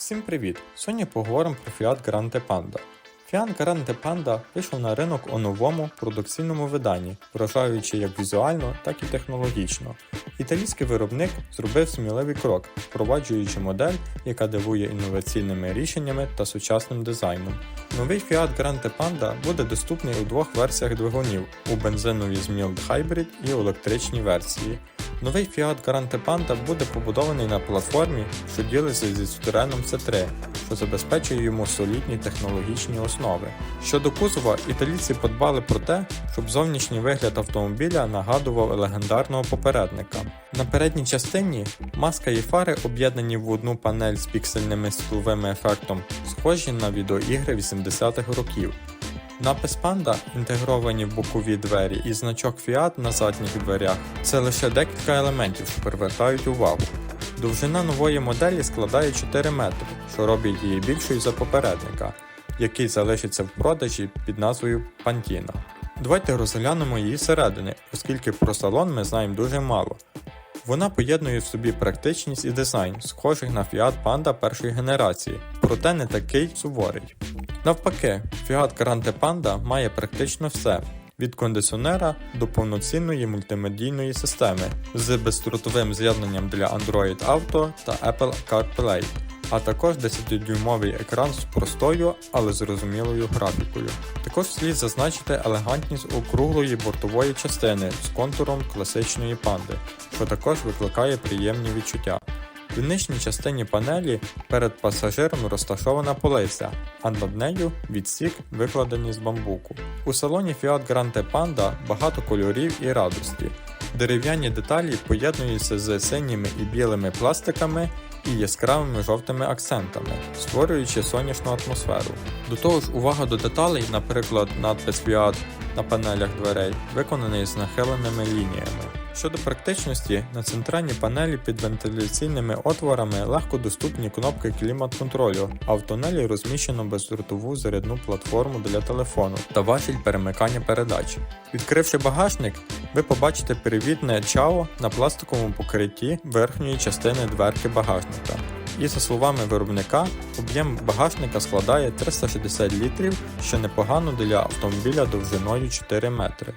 Всім привіт! Сьогодні поговоримо про Fiat Grande Panda. Fiat Grande Panda вийшов на ринок у новому продукційному виданні, вражаючи як візуально, так і технологічно. Італійський виробник зробив сміливий крок, впроваджуючи модель, яка дивує інноваційними рішеннями та сучасним дизайном. Новий Fiat Grande Panda буде доступний у двох версіях двигунів у бензиновій з Mild Hybrid і електричній версії. Новий Fiat Grande Panda буде побудований на платформі, що ділиться зі Citroen C3, що забезпечує йому солідні технологічні основи. Щодо кузова, італійці подбали про те, щоб зовнішній вигляд автомобіля нагадував легендарного попередника. На передній частині маска і фари об'єднані в одну панель з піксельними світловим ефектом, схожі на відеоігри 80-х років. Напис Panda, інтегровані в бокові двері і значок Fiat на задніх дверях це лише декілька елементів, що привертають увагу. Довжина нової моделі складає 4 метри, що робить її більшою за попередника, який залишиться в продажі під назвою Pantina. Давайте розглянемо її зсередини, оскільки про салон ми знаємо дуже мало. Вона поєднує в собі практичність і дизайн, схожих на Fiat Panda першої генерації, проте не такий суворий. Навпаки, Fiat Grande Panda має практично все. Від кондиціонера до повноцінної мультимедійної системи з бездротовим з'єднанням для Android Auto та Apple CarPlay, а також 10-дюймовий екран з простою, але зрозумілою графікою. Також слід зазначити елегантність округлої бортової частини з контуром класичної панди, що також викликає приємні відчуття. В нижній частині панелі перед пасажиром розташована полиця, а над нею відсік викладений з бамбуку. У салоні Fiat Grande Panda багато кольорів і радості. Дерев'яні деталі поєднуються з синіми і білими пластиками і яскравими жовтими акцентами, створюючи сонячну атмосферу. До того ж, увага до деталей, наприклад, надпис Fiat на панелях дверей, виконаний з нахиленими лініями. Щодо практичності, на центральній панелі під вентиляційними отворами легко доступні кнопки клімат-контролю, а в тунелі розміщено бездротову зарядну платформу для телефону та важіль перемикання передач. Відкривши багажник, ви побачите привітне чао на пластиковому покритті верхньої частини дверки багажника. І за словами виробника, об'єм багажника складає 360 літрів, що непогано для автомобіля довжиною 4 метри.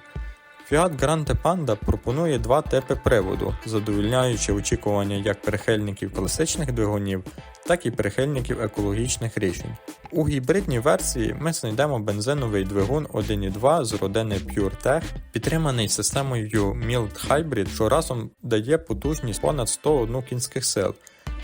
Fiat Grande Panda пропонує два типи приводу, задовільняючи очікування як прихильників класичних двигунів, так і прихильників екологічних рішень. У гібридній версії ми знайдемо бензиновий двигун 1.2 з родини PureTech, підтриманий системою Mild Hybrid, що разом дає потужність понад 101 кінських сил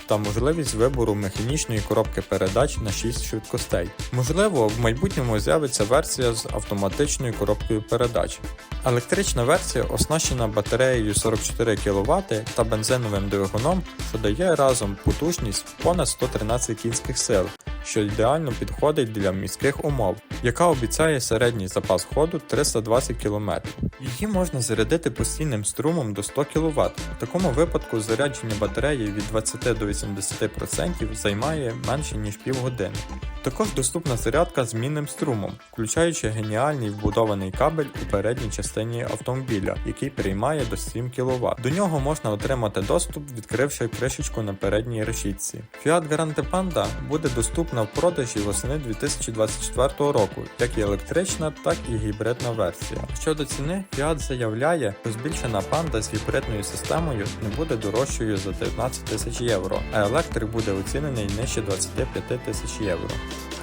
та можливість вибору механічної коробки передач на 6 швидкостей. Можливо, в майбутньому з'явиться версія з автоматичною коробкою передач. Електрична версія оснащена батареєю 44 кВт та бензиновим двигуном, що дає разом потужність понад 113 кінських сил, що ідеально підходить для міських умов, яка обіцяє середній запас ходу 320 км. Її можна зарядити постійним струмом до 100 кВт. В такому випадку зарядження батареї від 20 до 80% займає менше ніж півгодини. Також доступна зарядка з мінним струмом, включаючи геніальний вбудований кабель у передній частині автомобіля, який приймає до 7 кВт. До нього можна отримати доступ, відкривши кришечку на передній решітці. Fiat Grande Panda буде доступна в продажі восени 2024 року, як і електрична, так і гібридна версія. Щодо ціни, Fiat заявляє, що збільшена панда з гібридною системою не буде дорожчою за 19 тисяч євро, а електрик буде оцінений нижче 25 тисяч євро.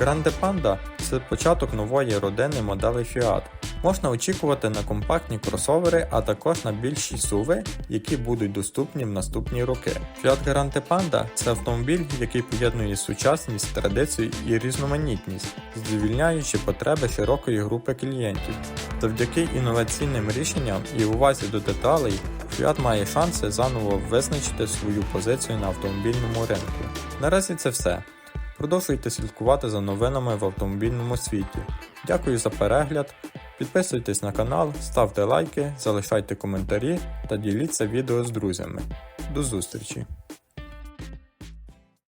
Grande Panda – це початок нової родини моделей Fiat. Можна очікувати на компактні кросовери, а також на більші суви, які будуть доступні в наступні роки. Fiat Grande Panda – це автомобіль, який поєднує сучасність, традицію і різноманітність, задовільняючи потреби широкої групи клієнтів. Завдяки інноваційним рішенням і увазі до деталей, Fiat має шанси заново визначити свою позицію на автомобільному ринку. Наразі це все. Продовжуйте слідкувати за новинами в автомобільному світі. Дякую за перегляд. Підписуйтесь на канал, ставте лайки, залишайте коментарі та діліться відео з друзями. До зустрічі!